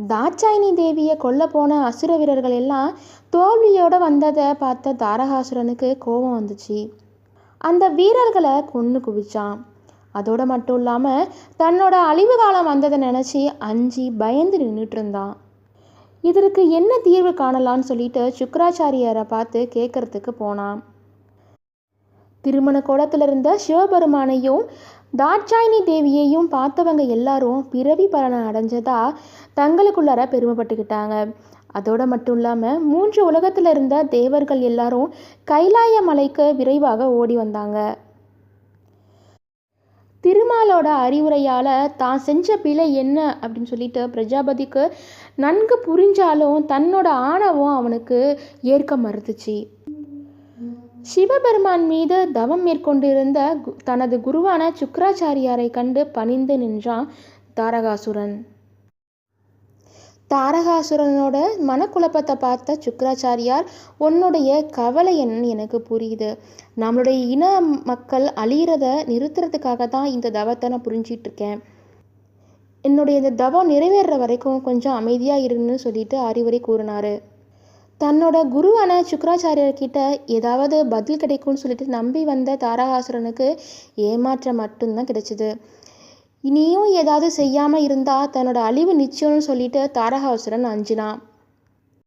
தாட்சாயினி தேவியை கொல்ல போன அசுர வீரர்கள் எல்லாம் தோல்வியோடு வந்ததை பார்த்த தாரகாசுரனுக்கு கோபம் வந்துச்சு. அந்த வீரர்களை கொன்று குவிச்சான். அதோடு மட்டும் இல்லாமல் தன்னோட அழிவு காலம் வந்ததை நினச்சி அஞ்சி பயந்து நின்றுட்டு இருந்தான் இதற்கு என்ன தீர்வு காணலான்னு சொல்லிட்டு சுக்கராச்சாரியரை பார்த்து கேட்கறதுக்கு போனான். திருமண கோலத்தில் இருந்த சிவபெருமானையும் தாட்சாயினி தேவியையும் பார்த்தவங்க எல்லாரும் பிறவி பலனை அடைஞ்சதா தங்களுக்குள்ளார பெருமைப்பட்டுக்கிட்டாங்க. அதோடு மட்டும் இல்லாமல் மூன்று உலகத்தில் இருந்த தேவர்கள் எல்லாரும் கைலாய மலைக்கு விரைவாக ஓடி வந்தாங்க. திருமாலோட அறிவுரையால் தான் செஞ்ச பிழை என்ன அப்படின்னு சொல்லிட்டு பிரஜாபதிக்கு நன்கு புரிஞ்சாலும் தன்னோட ஆணவம் அவனுக்கு ஏற்க மறுத்துச்சு. சிவபெருமான் மீது தவம் மேற்கொண்டிருந்த கு- தனது குருவான சுக்கராச்சாரியாரை கண்டு பணிந்து நின்றான் தாரகாசுரன். தாரகாசுரனோட மனக்குழப்பத்தை பார்த்த சுக்கராச்சாரியார் உன்னுடைய கவலை என்னன்னு எனக்கு புரியுது. நம்மளுடைய இன மக்கள் அழியிறத நிறுத்துறதுக்காக தான் இந்த தவத்தை நான் புரிஞ்சிட்டு இருக்கேன். என்னுடைய இந்த தவம் நிறைவேறுற வரைக்கும் கொஞ்சம் அமைதியாக இருன்னு சொல்லிட்டு அறிவுரை கூறினாரு. தன்னோட குருவான சுக்கராச்சாரியர்கிட்ட ஏதாவது பதில் கிடைக்கும்னு சொல்லிட்டு நம்பி வந்த தாரகாசுரனுக்கு ஏமாற்றம் மட்டும்தான் கிடைச்சிது. இனியும் ஏதாவது செய்யாமல் இருந்தால் தன்னோட அழிவு நிச்சயம்னு சொல்லிட்டு தாரகாசுரன் அஞ்சினான்.